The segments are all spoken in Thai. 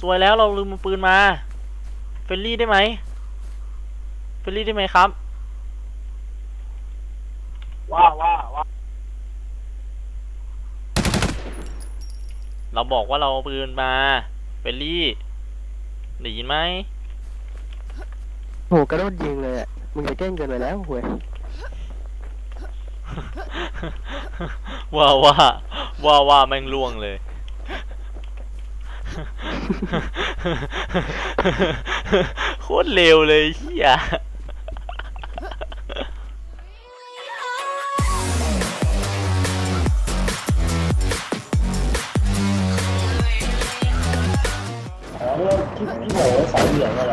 สวยแล้วเราลืมมือปืนมา เฟลลี่ได้ไหม เฟลลี่ได้ไหมครับว่าว่าว่าเราบอกว่าเราเอาปืนมา เฟลลี่ได้ยินไหมโหกระโดดยิงเลยอะมึงจะเก่งเกินไปแล้วเว้ยว่าว่าว่าว่าแม่งล่วงเลย โคตรเร็วเลยเฮียอ๋อเนี่ยที่ที่โหมสายเหลืองอะไร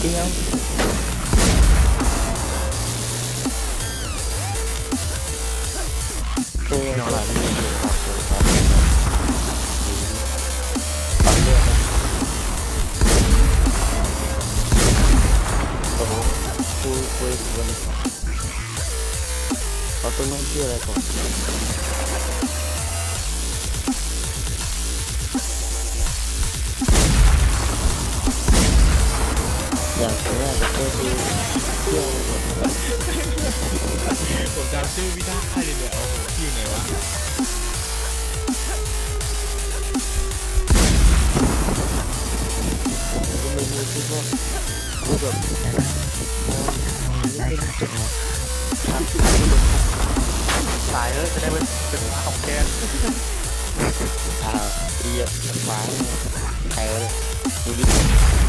ไปเที่ยวโอ้ยนอนห อยคุยวันนี้เราต้องต้องเชื่ออะไรก่อนอย่างแรกก็คือเที่ยวผมจำชื่อไม่ได้เลยเนี่ยโอ้โหชื่อไงวะก็ไม่รู้คิดว่าพูดแบบได้จุดสายเอ้ยจะได้เป็นเป็นฟ้าของแกนอ่าเรียบฟ้าใครเลยดูดิ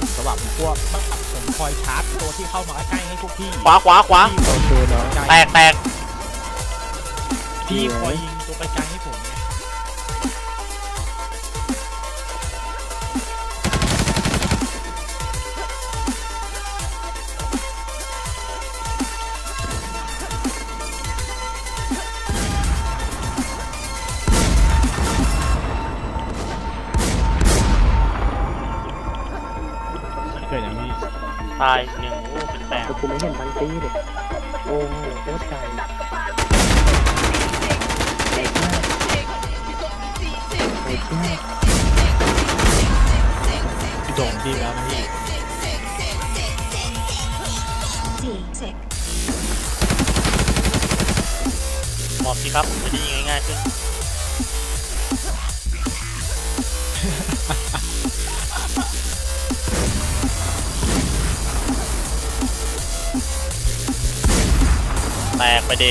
กดไนท์แล้วผมสวับพวกผมคอยชาร์จตัวที่เข้ามาใกล้ๆให้พวกพี่ขวาขวาขวาโอเคเนาะแตกแตกพี่คอยยิงตัวไกลๆ เกิดอย่างนี้ตายหนึ่งโอ้เป็นแปดแต่กูไม่เห็นมันตีเลยโอ้โหโคตรไกลเด็กมากเด็กมากพี่โด่งดีแล้วนะพี่หมอบสิครับจะได้ยิงง่ายๆขึ้น กไปเด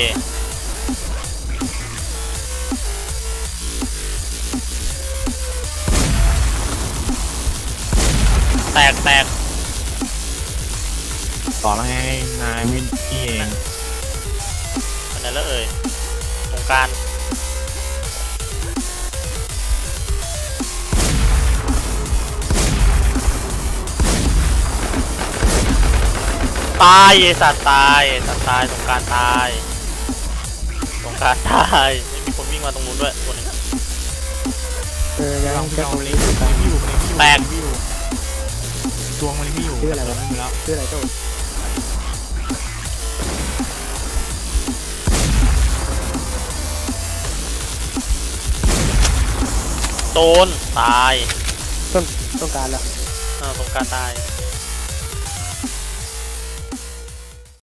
แตกแตกต่อแล้วไงนายวินพี่เองอันนั้นแล้วเอ่ยตรงกลาร ตายไอสัตว์ตายไอสัตว์ตายตรงกลารตายตรงกลารตายไม่มีคนวิ่งมาตรงนู้นด้วยตัวหนึงเออยังเราจะเราตรงเล็นี้กอยู่มันกันไม่อยู่มันไม่อยู่แตกมันไม่อยู่ดวงมันไม่อยู่ชื่ออะไรวะมันไม่แล้วชื่ออะไรโต้โดนตายต้องการละเออสงกรารตาย